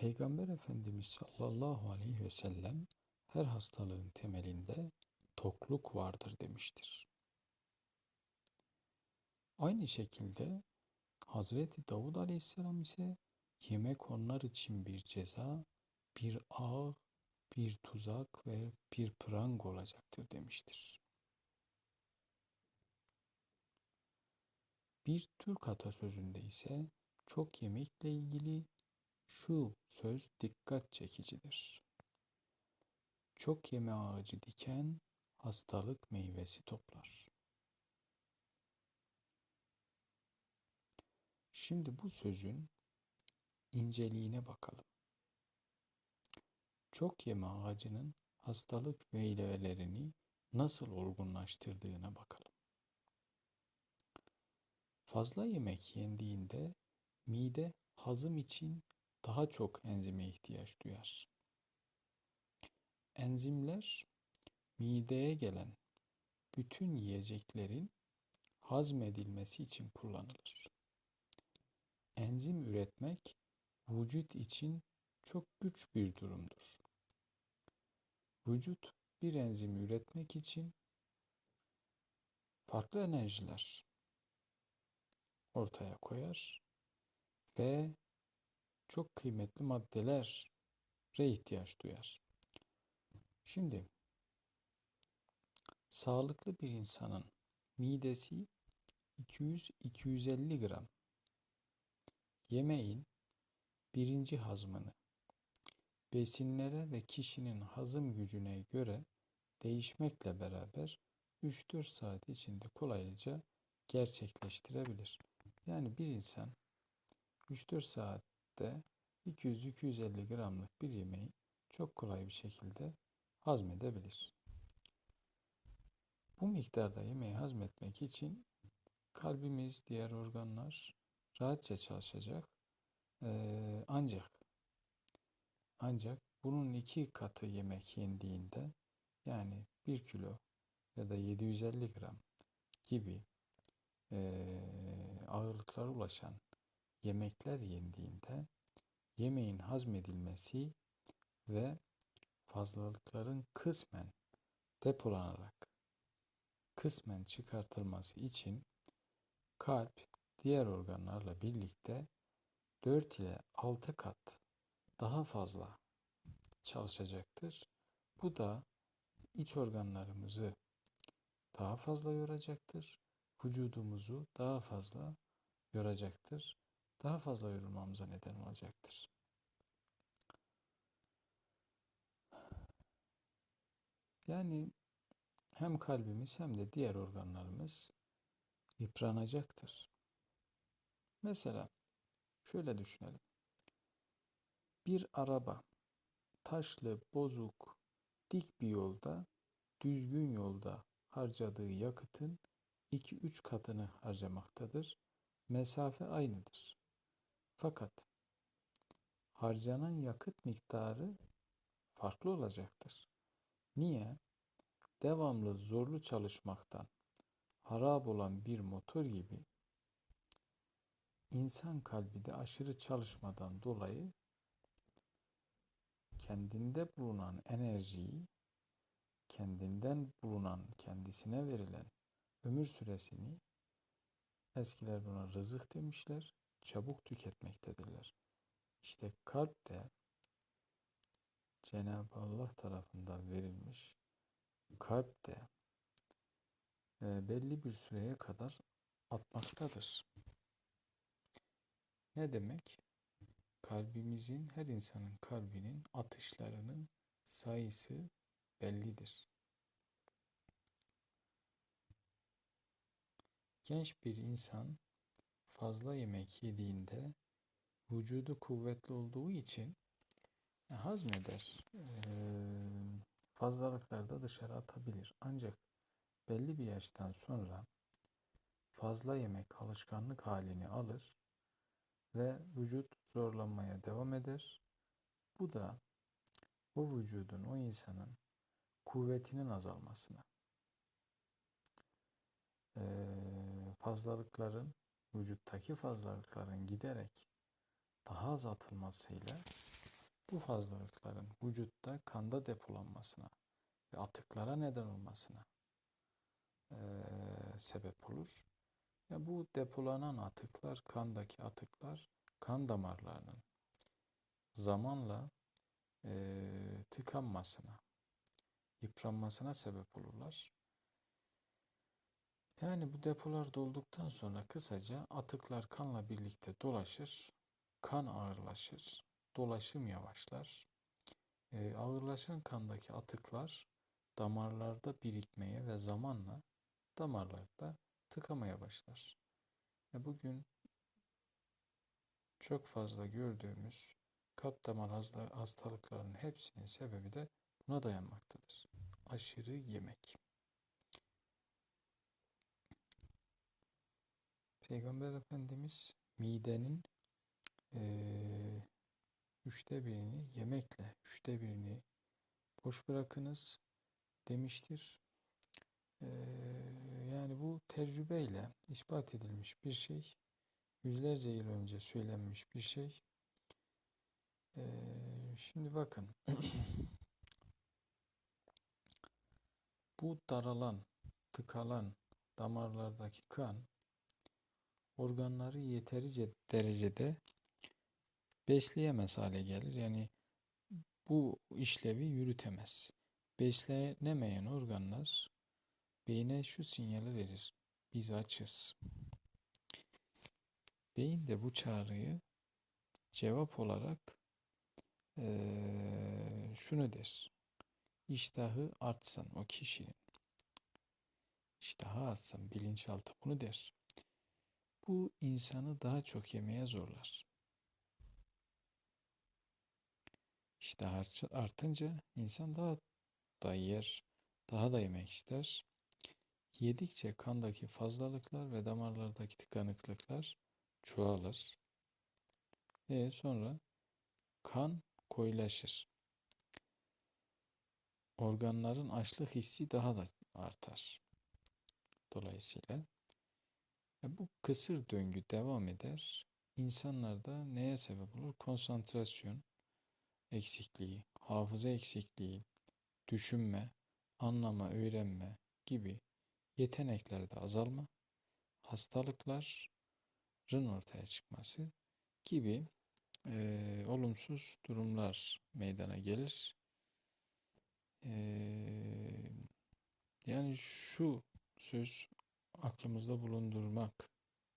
Peygamber Efendimiz sallallahu aleyhi ve sellem her hastalığın temelinde tokluk vardır demiştir. Aynı şekilde Hazreti Davud aleyhisselam ise yemek onlar için bir ceza, bir ağ, bir tuzak ve bir prang olacaktır demiştir. Bir Türk atasözünde ise çok yemekle ilgili şu söz dikkat çekicidir. Çok yeme ağacı diken hastalık meyvesi toplar. Şimdi bu sözün inceliğine bakalım. Çok yeme ağacının hastalık meyvelerini nasıl olgunlaştırdığına bakalım. Fazla yemek yendiğinde mide hazım için daha çok enzime ihtiyaç duyar. Enzimler mideye gelen bütün yiyeceklerin hazmedilmesi için kullanılır. Enzim üretmek vücut için çok güç bir durumdur. Vücut bir enzimi üretmek için farklı enerjiler ortaya koyar ve çok kıymetli maddelere ihtiyaç duyar. Şimdi sağlıklı bir insanın midesi 200-250 gram yemeğin birinci hazmını besinlere ve kişinin hazım gücüne göre değişmekle beraber 3-4 saat içinde kolaylıca gerçekleştirebilir. Yani bir insan 3-4 saatte 200-250 gramlık bir yemeği çok kolay bir şekilde hazmedebilir. Bu miktarda yemeği hazmetmek için kalbimiz, diğer organlar rahatça çalışacak. Ee, ancak ancak bunun iki katı yemek yendiğinde yani 1 kilo ya da 750 gram gibi e, ağırlıklara ulaşan yemekler yendiğinde yemeğin hazmedilmesi ve fazlalıkların kısmen depolanarak kısmen çıkartılması için kalp diğer organlarla birlikte 4 ile 6 kat daha fazla çalışacaktır. Bu da iç organlarımızı daha fazla yoracaktır. Vücudumuzu daha fazla yoracaktır. Daha fazla yorulmamıza neden olacaktır. Yani hem kalbimiz hem de diğer organlarımız yıpranacaktır. Mesela şöyle düşünelim. Bir araba taşlı, bozuk, dik bir yolda, düzgün yolda harcadığı yakıtın 2-3 katını harcamaktadır. Mesafe aynıdır. Fakat harcanan yakıt miktarı farklı olacaktır. Niye? Devamlı zorlu çalışmaktan harap olan bir motor gibi insan kalbi de aşırı çalışmadan dolayı kendinde bulunan enerjiyi kendinden bulunan, kendisine verilen ömür süresini eskiler buna rızık demişler, çabuk tüketmektedirler. İşte kalp de Cenab-ı Allah tarafından verilmiş kalp de e, belli bir süreye kadar atmaktadır. Ne demek? Kalbimizin, her insanın kalbinin atışlarının sayısı bellidir. Genç bir insan fazla yemek yediğinde vücudu kuvvetli olduğu için e, hazmeder. E, fazlalıkları da dışarı atabilir. Ancak belli bir yaştan sonra fazla yemek alışkanlık halini alır ve vücut zorlanmaya devam eder. Bu da o vücudun, o insanın kuvvetinin azalmasına, fazlalıkların, vücuttaki fazlalıkların giderek daha az atılmasıyla Bu fazlalıkların vücutta kanda depolanmasına ve atıklara neden olmasına eee, sebep olur. Ya bu depolanan atıklar, kandaki atıklar kan damarlarının zamanla eee, tıkanmasına, yıpranmasına sebep olurlar. Yani bu depolar dolduktan sonra kısaca atıklar kanla birlikte dolaşır, kan ağırlaşır, dolaşım yavaşlar. Eee, ağırlaşan kandaki atıklar damarlarda birikmeye ve zamanla damarlarda tıkamaya başlar. Ve bugün çok fazla gördüğümüz kalp damar hasta- hastalıklarının hepsinin sebebi de buna dayanmaktadır. Aşırı yemek. Peygamber Efendimiz midenin eee, üçte birini yemekle, üçte birini boş bırakınız demiştir. Eee, yani bu tecrübeyle ispat edilmiş bir şey. Yüzlerce yıl önce söylenmiş bir şey. Eee, şimdi bakın. Bu daralan, tıkalan damarlardaki kan organları yeterince derecede besleyemez hale gelir. Yani bu işlevi yürütemez. Beslenemeyen organlar beyne şu sinyali verir. Biz açız. Beyin de bu çağrıyı cevap olarak eee, şunu der. İştahı artsın o kişinin. İştahı artsın, bilinçaltı bunu der. Bu insanı daha çok yemeye zorlar. Artça- artınca insan daha da yer, daha da yemek ister. Yedikçe kandaki fazlalıklar ve damarlardaki tıkanıklıklar çoğalır. Ve sonra kan koyulaşır. Organların açlık hissi daha da artar. Dolayısıyla e, bu kısır döngü devam eder. İnsanlarda neye sebep olur? Konsantrasyon eksikliği, hafıza eksikliği, düşünme, anlama, öğrenme gibi yeteneklerde azalma, hastalıkların ortaya çıkması gibi eee, olumsuz durumlar meydana gelir. Eee, yani şu söz aklımızda bulundurmak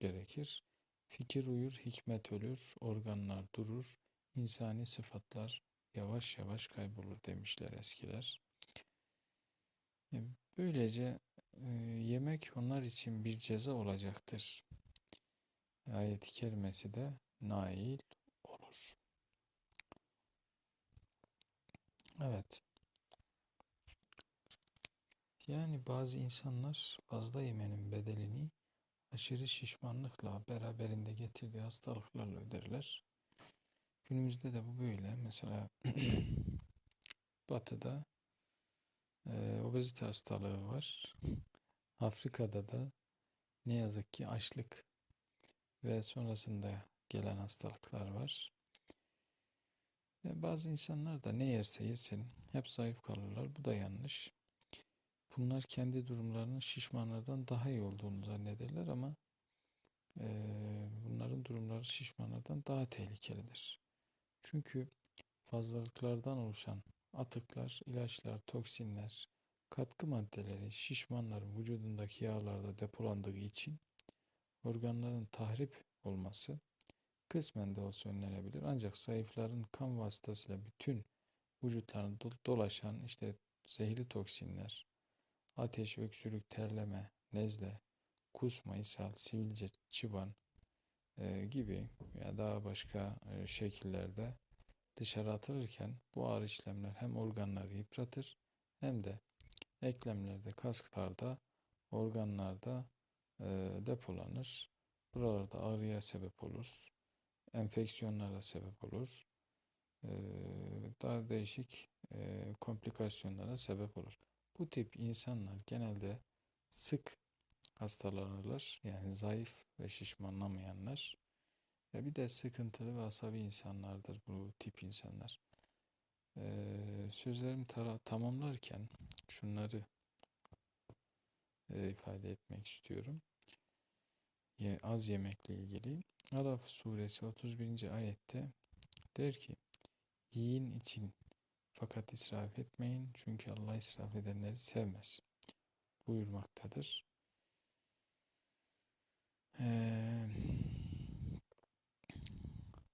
gerekir. Fikir uyur, hikmet ölür, organlar durur, insani sıfatlar yavaş yavaş kaybolur demişler eskiler. E, Böylece e, yemek onlar için bir ceza olacaktır. Ayet-i kerimesi de nail olur. Evet. Yani bazı insanlar fazla yemenin bedelini aşırı şişmanlıkla beraberinde getirdiği hastalıklarla öderler. Günümüzde de bu böyle. Mesela Batı'da e, obezite hastalığı var. Afrika'da da ne yazık ki açlık ve sonrasında gelen hastalıklar var. E, bazı insanlar da ne yerse yesin hep zayıf kalırlar. Bu da yanlış. Bunlar kendi durumlarının şişmanlardan daha iyi olduğunu zannederler ama e, bunların durumları şişmanlardan daha tehlikelidir. Çünkü fazlalıklardan oluşan atıklar, ilaçlar, toksinler, katkı maddeleri şişmanların vücudundaki yağlarda depolandığı için organların tahrip olması kısmen de olsa önlenebilir. Ancak zayıfların kan vasıtasıyla bütün vücutlarına dolaşan işte zehirli toksinler, ateş, öksürük, terleme, nezle, kusma, ishal, sivilce, çıban e, gibi ya daha başka e, şekillerde dışarı atılırken bu ağır işlemler hem organları yıpratır hem de eklemlerde, kaslarda, organlarda e, depolanır. Buralarda ağrıya sebep olur, enfeksiyonlara sebep olur, e, daha değişik e, komplikasyonlara sebep olur. Bu tip insanlar genelde sık hastalanırlar. Yani zayıf ve şişmanlamayanlar. Ve bir de sıkıntılı ve asabi insanlardır bu tip insanlar. Eee sözlerimi tamamlarken şunları e, ifade etmek istiyorum. Ye- az yemekle ilgili. Araf suresi 31. ayette der ki yiyin için fakat israf etmeyin çünkü Allah israf edenleri sevmez buyurmaktadır. Eee,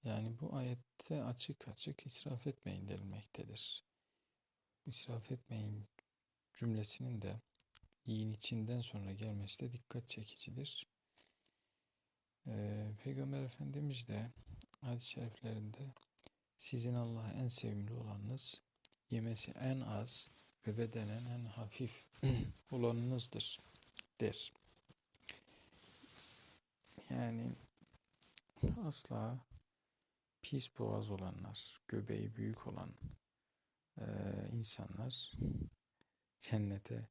yani bu ayette açık açık israf etmeyin denilmektedir. İsraf etmeyin cümlesinin de yiyin içinden sonra gelmesi de dikkat çekicidir. Eee, Peygamber Efendimiz de hadis-i şeriflerinde sizin Allah'a en sevimli olanınız, yemesi en az ve bedenen en hafif olanınızdır der. Yani asla pis boğaz olanlar, göbeği büyük olan eee, insanlar cennete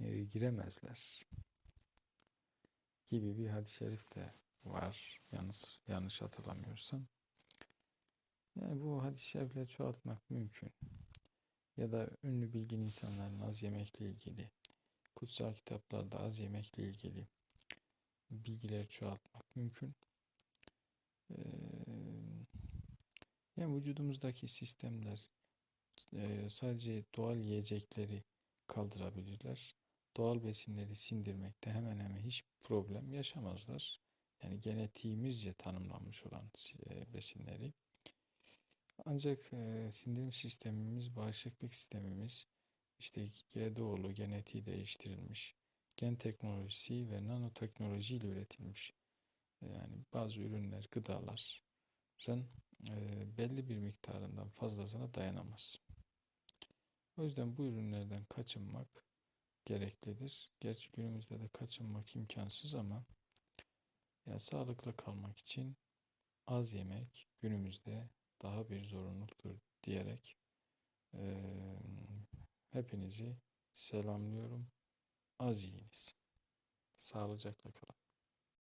e, giremezler gibi bir hadis-i şerif de var. Yalnız yanlış hatırlamıyorsam. Yani bu hadis-i şerifleri çoğaltmak mümkün. Ya da ünlü bilgin insanların az yemekle ilgili, kutsal kitaplarda az yemekle ilgili bilgileri çoğaltmak mümkün. Ee, yani vücudumuzdaki sistemler e, sadece doğal yiyecekleri kaldırabilirler. Doğal besinleri sindirmekte hemen hemen hiç problem yaşamazlar. Yani genetiğimizce tanımlanmış olan e, besinleri. Ancak e, sindirim sistemimiz, bağışıklık sistemimiz, işte GDO'lu genetiği değiştirilmiş, gen teknolojisi ve nanoteknoloji ile üretilmiş. Yani bazı ürünler, gıdaların e, belli bir miktarından fazlasına dayanamaz. O yüzden bu ürünlerden kaçınmak gereklidir. Gerçi günümüzde de kaçınmak imkansız ama ya sağlıklı kalmak için az yemek günümüzde daha bir zorunluluktur diyerek eee, hepinizi selamlıyorum. Az yiyiniz. Sağlıcakla kalın.